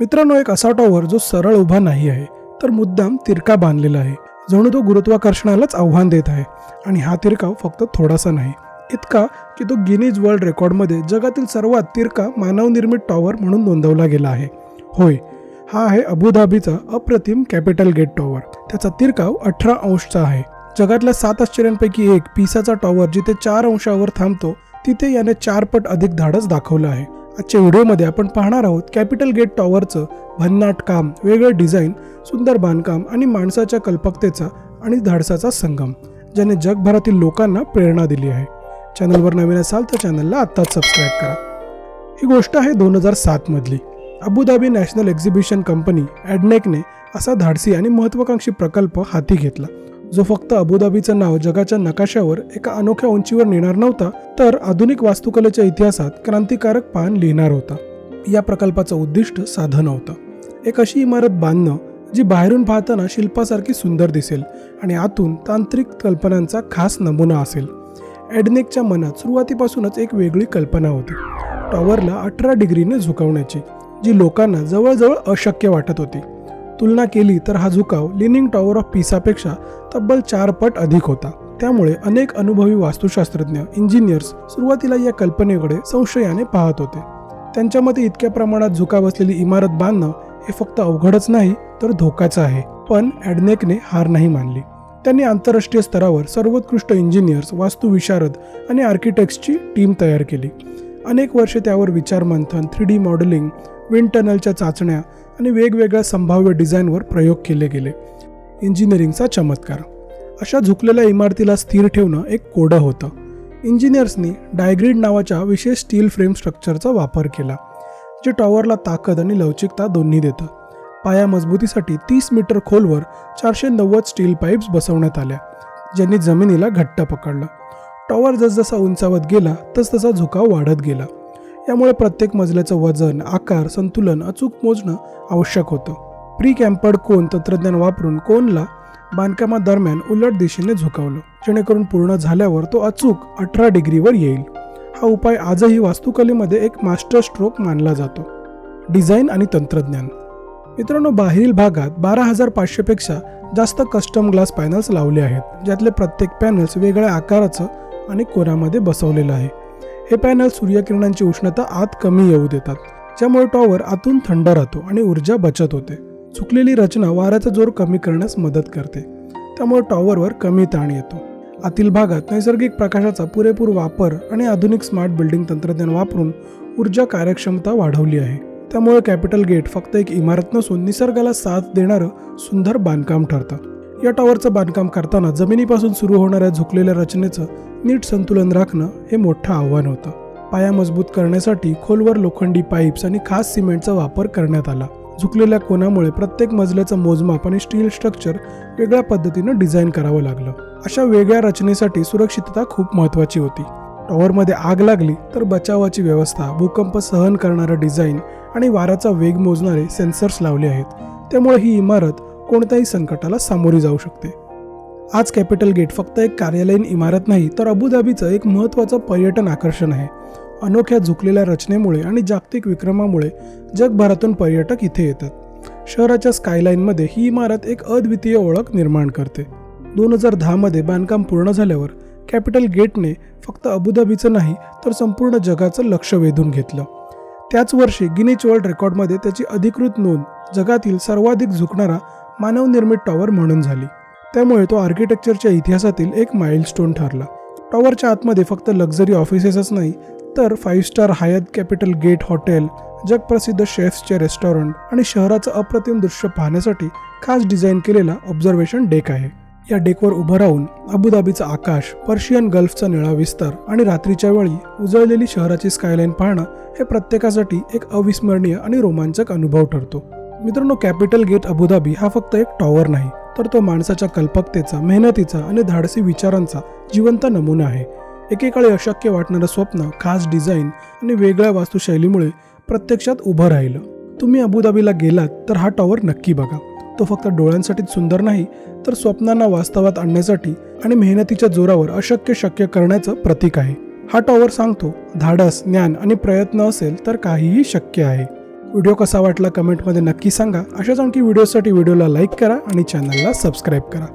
मित्रांनो एक असा टॉवर जो सरळ उभा नाही आहे तर मुद्दाम तिरका बांधलेला आहे जणू तो गुरुत्वाकर्षणालाच आव्हान देत आहे. आणि हा तिरकाव फक्त थोडासा नाही इतका की तो गिनीज वर्ल्ड रेकॉर्डमध्ये जगातील सर्वात तिरका मानवनिर्मित टॉवर म्हणून नोंदवला गेला आहे. होय हा आहे अबुधाबीचा अप्रतिम कॅपिटल गेट टॉवर त्याचा तिरकाव अठरा अंशचा आहे. जगातल्या सात आश्चर्यांपैकी एक पिसाचा टॉवर जिथे चार अंशावर थांबतो तिथे याने चार पट अधिक धाडस दाखवलं आहे. आजच्या व्हिडिओमध्ये आपण पाहणार आहोत कॅपिटल गेट टॉवरचं भन्नाट काम वेगळं डिझाईन सुंदर बांधकाम आणि माणसाच्या कल्पकतेचा आणि धाडसाचा संगम ज्याने जगभरातील लोकांना प्रेरणा दिली आहे. चॅनलवर नवीन असाल तर चॅनलला आत्ताच सबस्क्राईब करा. ही गोष्ट आहे दोन हजार सातमधली Abu Dhabi national exhibition company ॲडनेकने असा धाडसी आणि महत्त्वाकांक्षी प्रकल्प हाती घेतला. जो फक्त अबुधाबीचं नाव जगाच्या नकाशावर एका अनोख्या उंचीवर नेणार नव्हता तर आधुनिक वास्तुकलेच्या इतिहासात क्रांतिकारक पान लिहिणार होता. या प्रकल्पाचं उद्दिष्ट साधं नव्हतं एक अशी इमारत बांधणं जी बाहेरून पाहताना शिल्पासारखी सुंदर दिसेल आणि आतून तांत्रिक कल्पनांचा खास नमुना असेल. ॲडनेकच्या मनात सुरुवातीपासूनच एक वेगळी कल्पना होती. टॉवरला अठरा डिग्रीने झुकवण्याची जी लोकांना जवळजवळ अशक्य वाटत होती. तुलना केली तर हा झुकाव लिनिंग टॉवर ऑफ पिसापेक्षा तब्बल चार पट अधिक होता. त्यामुळे अनेक अनुभवी वास्तुशास्त्रज्ञ इंजिनियर्स सुरुवातीला या कल्पनेकडे संशयाने पाहत होते. त्यांच्या मते इतक्या प्रमाणात झुकाव असलेली इमारत बांधणं हे फक्त अवघडच नाही तर धोकाचं आहे. पण ॲडनेकने हार नाही मानली. त्यांनी आंतरराष्ट्रीय स्तरावर सर्वोत्कृष्ट इंजिनियर्स वास्तुविशारद आणि आर्किटेक्ट्सची टीम तयार केली. अनेक वर्षे त्यावर विचारमंथन थ्री डी मॉडेलिंग विंड टनलच्या चाचण्या आणि वेगवेगळ्या संभाव्य डिझाईनवर प्रयोग केले गेले. इंजिनिअरिंगचा चमत्कार. अशा झुकलेल्या इमारतीला स्थिर ठेवणं एक कोडं होतं. इंजिनियर्सनी डायग्रीड नावाच्या विशेष स्टील फ्रेम स्ट्रक्चरचा वापर केला जे टॉवरला ताकद आणि लवचिकता दोन्ही देतं. पाया मजबूतीसाठी तीस मीटर खोलवर चारशे नव्वद स्टील पाईप्स बसवण्यात आल्या ज्यांनी जमिनीला घट्ट पकडलं. टॉवर जसजसा उंचावत गेला तसतसा झुकाव वाढत गेला. यामुळे प्रत्येक मजल्याचं वजन आकार संतुलन अचूक मोजणं आवश्यक होतं. प्री कॅम्पर्ड कोन तंत्रज्ञान वापरून कोनला बांधकामादरम्यान उलट दिशेने झुकवलं जेणेकरून पूर्ण झाल्यावर तो अचूक अठरा डिग्रीवर येईल. हा उपाय आजही वास्तुकलेमध्ये एक मास्टर स्ट्रोक मानला जातो. डिझाईन आणि तंत्रज्ञान. मित्रांनो बाहेरील भागात बारा हजार पाचशेपेक्षा जास्त कस्टम ग्लास पॅनल्स लावले आहेत ज्यातले प्रत्येक पॅनल्स वेगळ्या आकाराचं आणि कोरामध्ये बसवलेलं आहे. हे पॅनल सूर्यकिरणांची उष्णता आत कमी येऊ देतात. ज्यामुळे टॉवर आतून थंड राहतो आणि ऊर्जा बचत होते. चुकलेली रचना वाऱ्याचा जोर कमी करण्यास मदत करते. त्यामुळे टॉवरवर कमी ताण येतो. आतील भागात नैसर्गिक प्रकाशाचा पुरेपूर वापर आणि आधुनिक स्मार्ट बिल्डिंग तंत्रज्ञान वापरून ऊर्जा कार्यक्षमता वाढवली आहे. त्यामुळे कॅपिटल गेट फक्त एक इमारत नसून निसर्गाला साथ देणारं सुंदर बांधकाम ठरतं. या टॉवरचं बांधकाम करताना जमिनीपासून सुरू होणाऱ्या झुकलेल्या रचनेचं नीट संतुलन राखणं हे मोठं आव्हान होतं. पाया मजबूत करण्यासाठी खोलवर लोखंडी पाईप्स आणि खास सिमेंटचा वापर करण्यात आला. झुकलेल्या कोणामुळे प्रत्येक मजल्याचं मोजमाप आणि स्टील स्ट्रक्चर वेगळ्या पद्धतीनं डिझाईन करावं लागलं. अशा वेगळ्या रचनेसाठी सुरक्षितता खूप महत्त्वाची होती. टॉवरमध्ये आग लागली तर बचावाची व्यवस्था भूकंप सहन करणारं डिझाईन आणि वाराचा वेग मोजणारे सेन्सर्स लावले आहेत. त्यामुळे ही इमारत कोणत्याही संकटाला सामोरी जाऊ शकते. आज कॅपिटल गेट फक्त एक कार्यालयीन इमारत नाही तर अबुधाबीचं एक महत्त्वाचं पर्यटन आकर्षण आहे. अनोख्या झुकलेल्या रचनेमुळे आणि जागतिक विक्रमामुळे जगभरातून पर्यटक इथे येतात. शहराच्या स्कायलाईनमध्ये ही इमारत एक अद्वितीय ओळख निर्माण करते. दोन हजार दहामध्ये बांधकाम पूर्ण झाल्यावर कॅपिटल गेटने फक्त अबुधाबीचं नाही तर संपूर्ण जगाचं लक्ष वेधून घेतलं. त्याच वर्षी गिनीच वर्ल्ड रेकॉर्डमध्ये त्याची अधिकृत नोंद जगातील सर्वाधिक झुकणारा मानवनिर्मित टॉवर म्हणून झाली. त्यामुळे तो आर्किटेक्चरच्या इतिहासातील एक माइलस्टोन ठरला. टॉवरच्या आतमध्ये फक्त लक्झरी ऑफिसेसच नाही तर five star Hyatt Capital Gate hotel जगप्रसिद्ध शेफ्सचे रेस्टॉरंट आणि शहराचं अप्रतिम दृश्य पाहण्यासाठी खास डिझाईन केलेला ऑब्झर्वेशन डेक आहे. या डेकवर उभं राहून अबुधाबीचा आकाश पर्शियन गल्फचा निळा विस्तार आणि रात्रीच्या वेळी उजळलेली शहराची स्कायलाईन पाहणं हे प्रत्येकासाठी एक अविस्मरणीय आणि रोमांचक अनुभव ठरतो. मित्रांनो कॅपिटल गेट अबुधाबी हा फक्त एक टॉवर नाही तर तो माणसाच्या कल्पकतेचा मेहनतीचा आणि धाडसी विचारांचा जिवंत नमुना आहे. एकेकाळी अशक्य वाटणारं स्वप्न खास डिझाईन आणि वेगळ्या वास्तुशैलीमुळे प्रत्यक्षात उभं राहिलं. तुम्ही अबुधाबीला गेलात तर हा टॉवर नक्की बघा. तो फक्त डोळ्यांसाठीच सुंदर नाही तर स्वप्नांना वास्तवात आणण्यासाठी आणि मेहनतीच्या जोरावर अशक्य शक्य करण्याचं प्रतीक आहे. हा टॉवर सांगतो धाडस ज्ञान आणि प्रयत्न असेल तर काहीही शक्य आहे. व्हिडिओ कसा वाटला कमेंटमध्ये नक्की सांगा. अशाच आणखी व्हिडिओसाठी व्हिडिओला लाईक करा आणि चॅनलला सबस्क्राईब करा.